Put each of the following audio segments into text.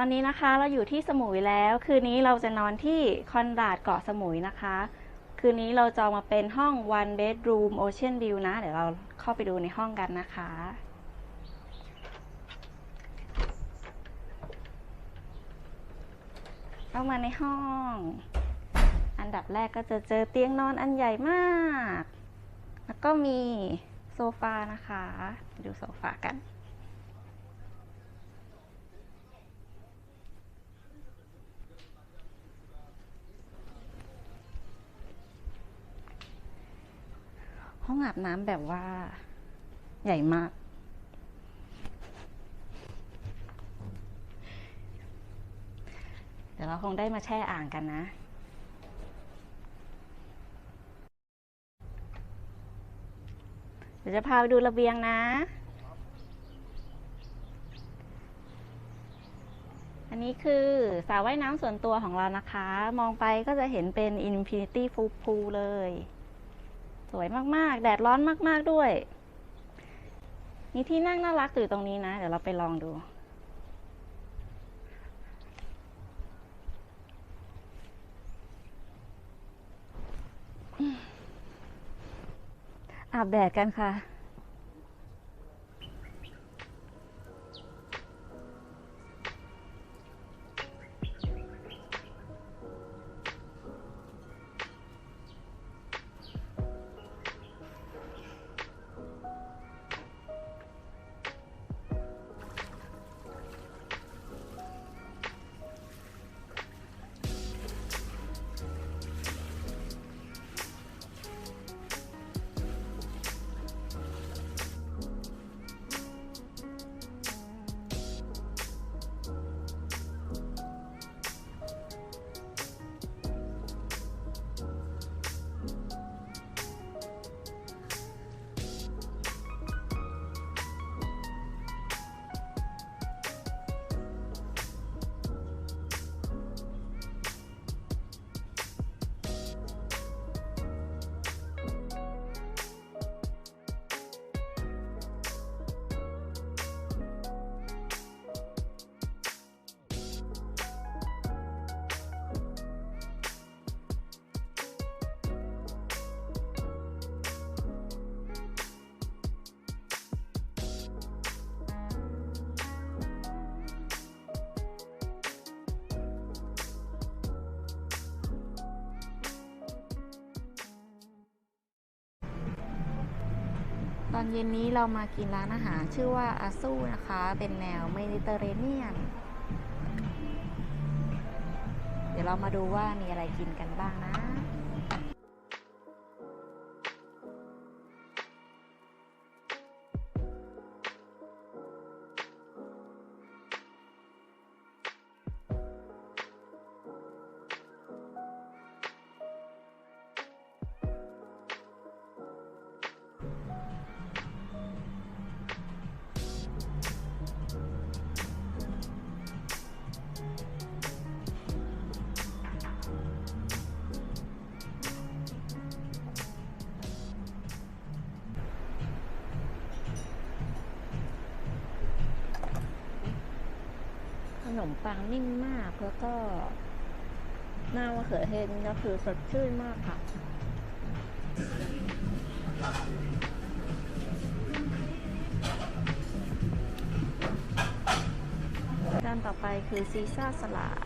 ตอนนี้นะคะเราอยู่ที่สมุยแล้ว คืนนี้เราจะนอนที่คอนราดเกาะสมุยนะคะ คืนนี้เราจองมาเป็นห้อง one bedroom ocean view นะ เดี๋ยวเราเข้าไปดูในห้องกันนะคะเข้ามาในห้อง อันดับแรกก็จะเจอเตียงนอนอันใหญ่มาก แล้วก็มีโซฟานะคะ ดูโซฟากัน องอาบน้ำแบบว่า ใหญ่มาก เดี๋ยวเราคงได้มาแช่อ่างกันนะเดี๋ยวจะพาไปดูระเบียงนะ อันนี้คือสระว่ายน้ำส่วนตัวของเรานะคะ มองไปก็จะเห็นเป็น Infinity Pool เลย สวยมากๆ แดดร้อนมากๆด้วย มีที่นั่งน่ารักอยู่ตรงนี้นะ เดี๋ยวเราไปลองดูอาบแดดกันค่ะ ตอนเย็นนี้เรามากินร้านอาหารชื่อว่าอาซูนะคะ เป็นแนวเมดิเตอร์เรเนียน เดี๋ยวเรามาดูว่ามีอะไรกินกันบ้างนะ นมปังนิ่มมากแล้วก็หน้ามะเขือเทศนี่ก็คือสดชื่นมากค่ะจานต่อไปคือซีซ่าสลัด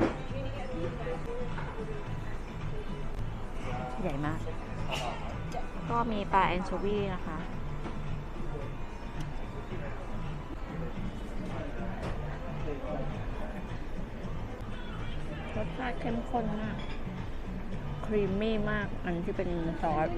ใหญ่มาก ก็มีปลาแอนโชวีนะคะาติเข้มข้นมาก ครีมมี่มาก อันที่เป็นซอส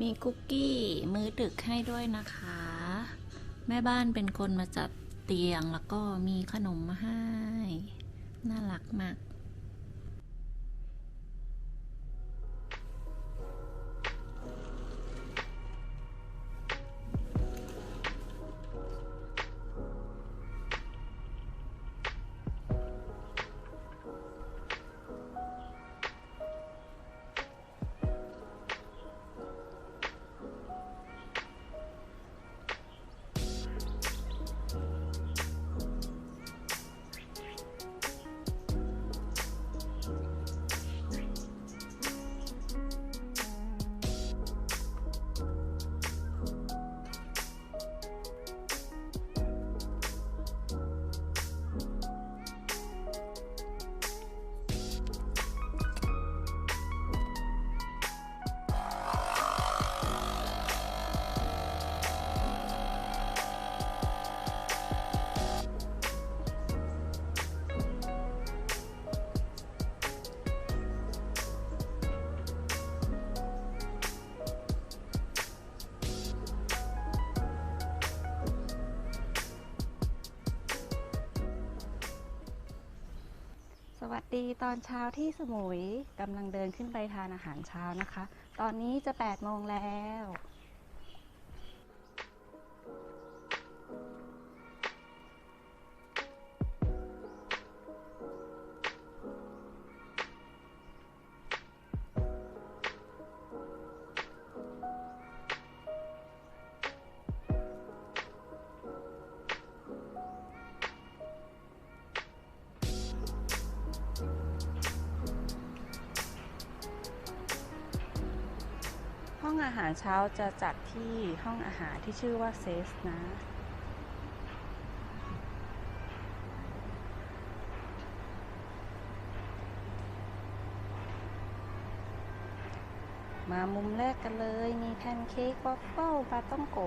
มีคุกกี้มื้อดึกให้ด้วยนะคะ แม่บ้านเป็นคนมาจัดเตียงแล้วก็มีขนมมาให้ น่ารักมาก วัสดีตอนเช้าที่สมุยกำลังเดินขึ้นไปทานอาหารเช้านะคะ ตอนนี้จะ 8 โมงแล้ว อาหารเช้าจะจัดที่ห้องอาหารที่ชื่อว่าเซสนะมามุมแรกกันเลย มีแพนเค้กวอฟเฟิลปลาต้องโก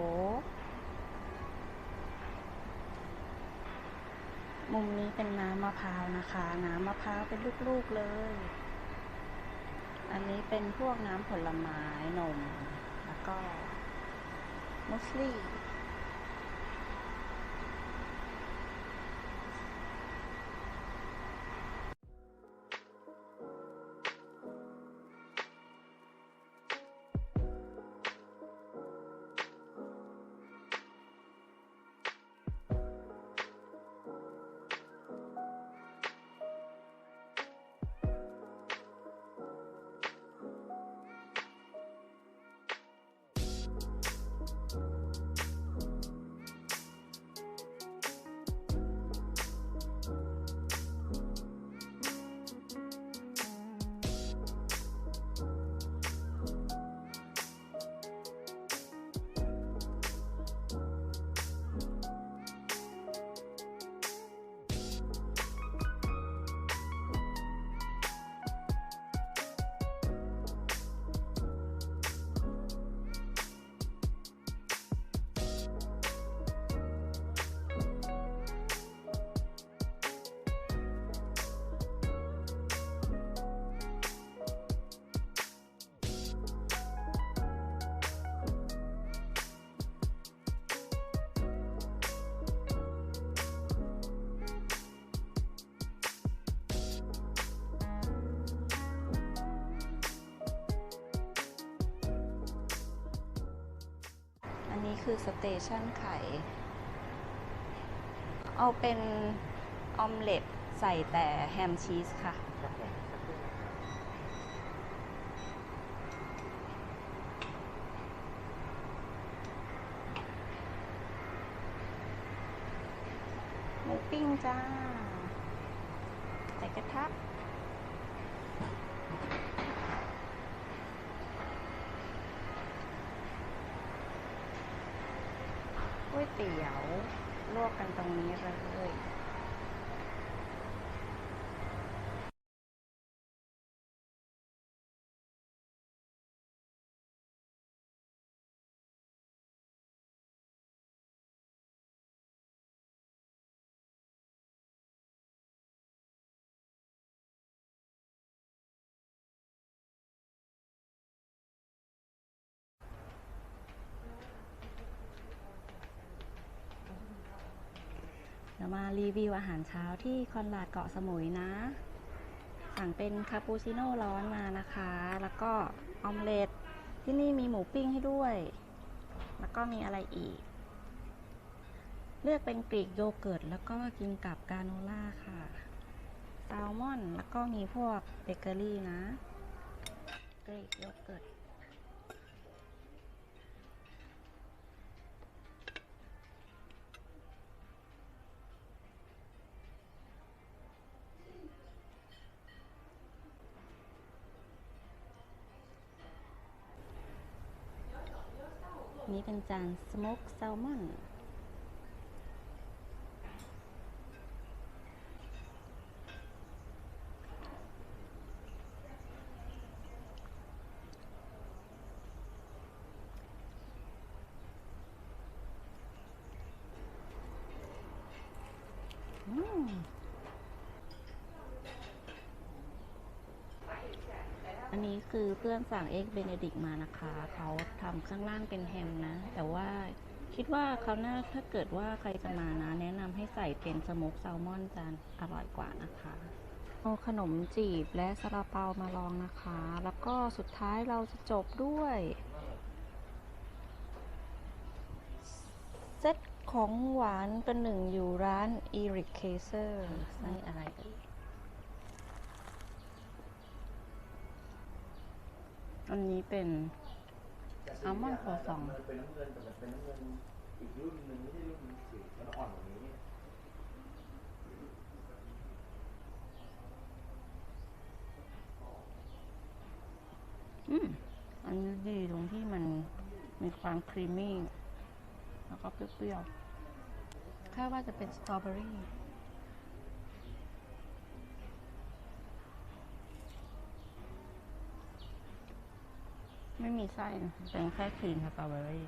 มุมนี้เป็นน้ำมะพร้าวนะคะ น้ำมะพร้าวเป็นลูกๆเลย อันนี้เป็นพวกน้ำผลไม้นม ก็มุ นนี้คือสเตชันไข่ เอาเป็นออมเล็ตใส่แต่แฮมชีสค่ะ ครับผมสักครู่นะครับหมูปิ้งจ้า ใส่กระทะก๋วยเตี๋ยว ลวกกันตรงนี้เลย ดี๋ยวมารีวิวอาหารเช้าที่คอนราดเกาะสมุยนะ สั่งเป็นคาปูชิโน่ร้อนมานะคะ แล้วก็ออมเล็ตที่นี่มีหมูปิ้งให้ด้วย แล้วก็มีอะไรอีก เลือกเป็นกรีกโยเกิร์ต แล้วก็กินกับกาโนล่าค่ะแซลมอน แล้วก็มีพวกเบเกอรี่นะ กรีกโยเกิร์ต นี้เป็นจานสโมกแซลมอนอืม อันนี้คือเพื่อนสั่งเอ็กเบเนดิกมานะคะ เขาทำข้างล่างเป็นแฮมนะ แต่ว่าคิดว่าเขาน่าถ้าเกิดว่าใครจะมานะ แนะนำให้ใส่เป็นสโมกแซลมอนจานอร่อยกว่านะคะ เอาขนมจีบและซาลาเปามาลองนะคะ แล้วก็สุดท้ายเราจะจบด้วยเซตของหวานเป็นหนึ่งอยู่ร้าน e r i c k a s e r นี่อะไรเอ่ อันนี้เป็นอัลมอนด์ครัวซอง มันเป็นน้ำเงินแต่มันเป็นน้ำเงินอีกรุ่นหนึ่งไม่ใช่รุ่นสีมันอ่อนกว่านี้อืมอันนี้ดีตรงที่มันมีความครีมมี่ แล้วก็เปรี้ยวๆคาดว่าจะเป็นสตรอเบอรี่ ไม่มีไส้นะเป็นแค่ครีมสตรอเบอรี่